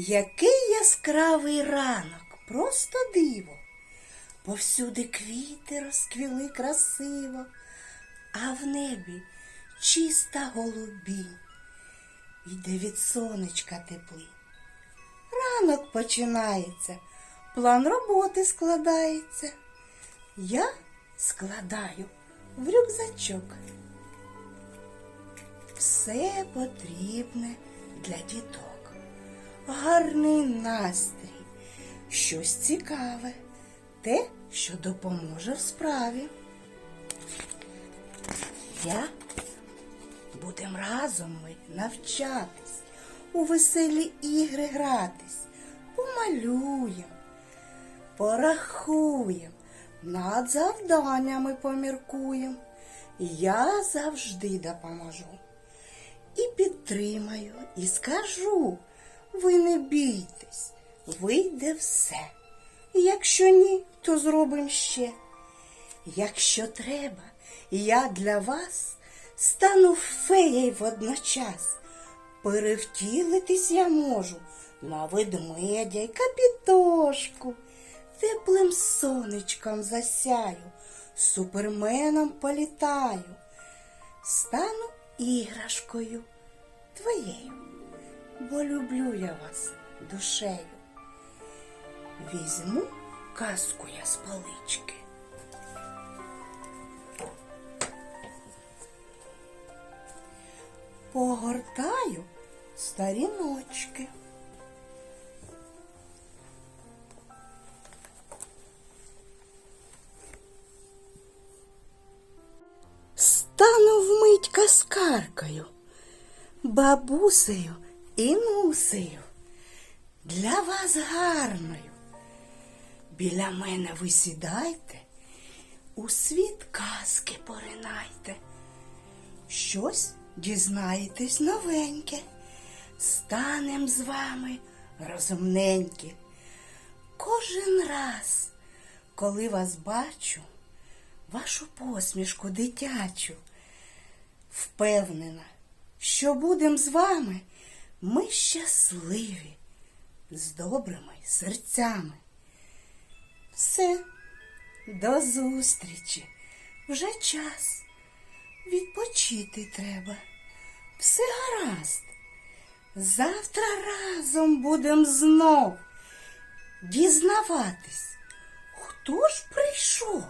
Який яскравий ранок, просто диво. Повсюди квіти розквіли красиво, а в небі чиста голубінь. Йде від сонечка теплий. Ранок починається, план роботи складається. Я складаю в рюкзачок. Все потрібне для діток. Гарний настрій, щось цікаве, те, що допоможе в справі. Я будем разом ми навчатись, у веселі ігри гратись, помалюєм, порахуєм, над завданнями поміркуєм. Я завжди допоможу і підтримаю, і скажу, ви не бійтесь, вийде все. Якщо ні, то зробимо ще. Якщо треба, я для вас стану феєю водночас. Перевтілитись я можу на ведмедя й капітошку, теплим сонечком засяю, суперменом політаю, стану іграшкою твоєю, бо люблю я вас душею. Візьму казку я з полички. Погортаю старіночки. Стану вмить каскаркою, бабусею і нусею, для вас гарною. Біля мене ви сідайте, у світ казки поринайте. Щось дізнаєтесь новеньке, станем з вами розумненькі. Кожен раз, коли вас бачу, вашу посмішку дитячу, впевнена, що будем з вами ми щасливі, з добрими серцями. Все, до зустрічі, вже час. Відпочити треба. Все гаразд. Завтра разом будем знов дізнаватись, хто ж прийшов.